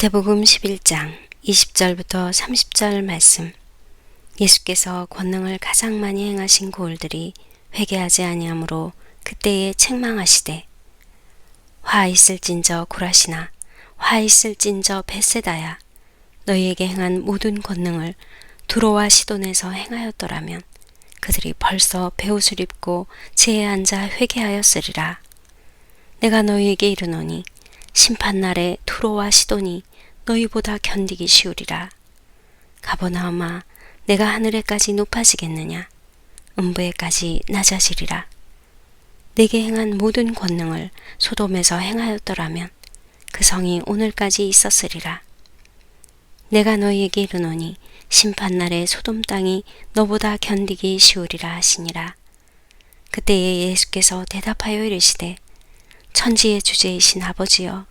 마태복음 11장 20절부터 30절 말씀. 예수께서 권능을 가장 많이 행하신 고을들이 회개하지 아니하므로 그때에 책망하시되 화 있을진저 고라시나 화 있을진저 베세다야 너희에게 행한 모든 권능을 두로와 시돈에서 행하였더라면 그들이 벌써 배옷을 입고 제에 앉아 회개하였으리라 내가 너희에게 이르노니 심판날에 투로와 시돈이 너희보다 견디기 쉬우리라. 가버나움아 내가 하늘에까지 높아지겠느냐 음부에까지 낮아지리라. 내게 행한 모든 권능을 소돔에서 행하였더라면 그 성이 오늘까지 있었으리라. 내가 너희에게 이르노니 심판날에 소돔 땅이 너보다 견디기 쉬우리라 하시니라. 그때에 예수께서 대답하여 이르시되 천지의 주제이신 아버지여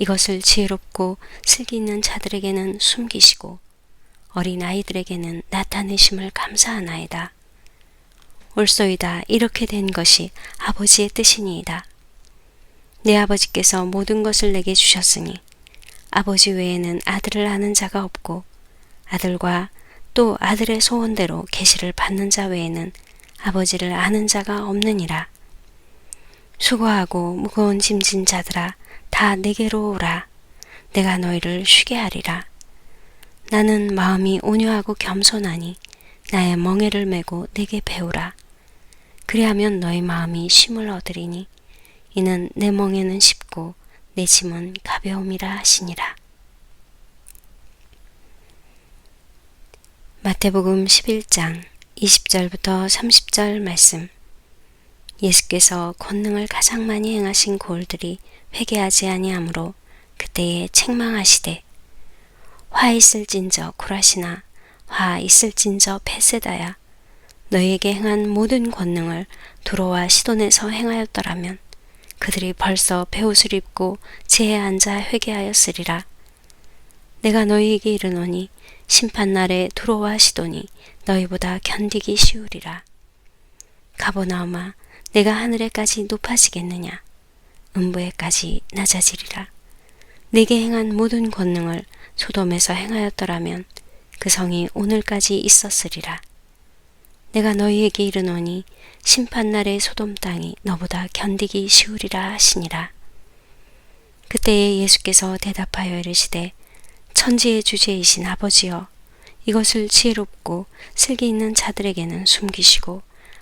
이것을 지혜롭고 슬기 있는 자들에게는 숨기시고 어린 아이들에게는 나타내심을 감사하나이다. 올소이다 이렇게 된 것이 아버지의 뜻이니이다. 내 아버지께서 모든 것을 내게 주셨으니 아버지 외에는 아들을 아는 자가 없고 아들과 또 아들의 소원대로 계시를 받는 자 외에는 아버지를 아는 자가 없느니라. 수고하고 무거운 짐진 자들아 다 내게로 오라. 내가 너희를 쉬게 하리라. 나는 마음이 온유하고 겸손하니 나의 멍에를 메고 내게 배우라. 그리하면 너희 마음이 쉼을 얻으리니 이는 내 멍에는 쉽고 내 짐은 가벼움이라 하시니라. 마태복음 11장 20절부터 30절 말씀 예수께서 권능을 가장 많이 행하신 고을들이 회개하지 아니하므로 그때에 책망하시되 화 있을진저 구라시나 화 있을진저 페세다야. 너희에게 행한 모든 권능을 두로와 시돈에서 행하였더라면 그들이 벌써 배옷을 입고 제에 앉아 회개하였으리라. 내가 너희에게 이르노니 심판날에 두로와 시돈이 너희보다 견디기 쉬우리라. 가보나오마 내가 하늘에까지 높아지겠느냐? 음부에까지 낮아지리라. 내게 행한 모든 권능을 소돔에서 행하였더라면 그 성이 오늘까지 있었으리라. 내가 너희에게 이르노니 심판날의 소돔 땅이 너보다 견디기 쉬우리라 하시니라. 그때에 예수께서 대답하여 이르시되 천지의 주제이신 아버지여 이것을 지혜롭고 슬기 있는 자들에게는 숨기시고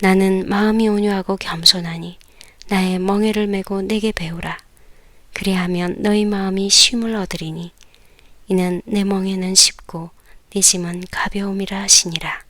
나는 마음이 온유하고 겸손하니 나의 멍에를 메고 내게 배우라. 그리하면 너희 마음이 쉼을 얻으리니 이는 내 멍에는 쉽고 내 짐은 가벼움이라 하시니라.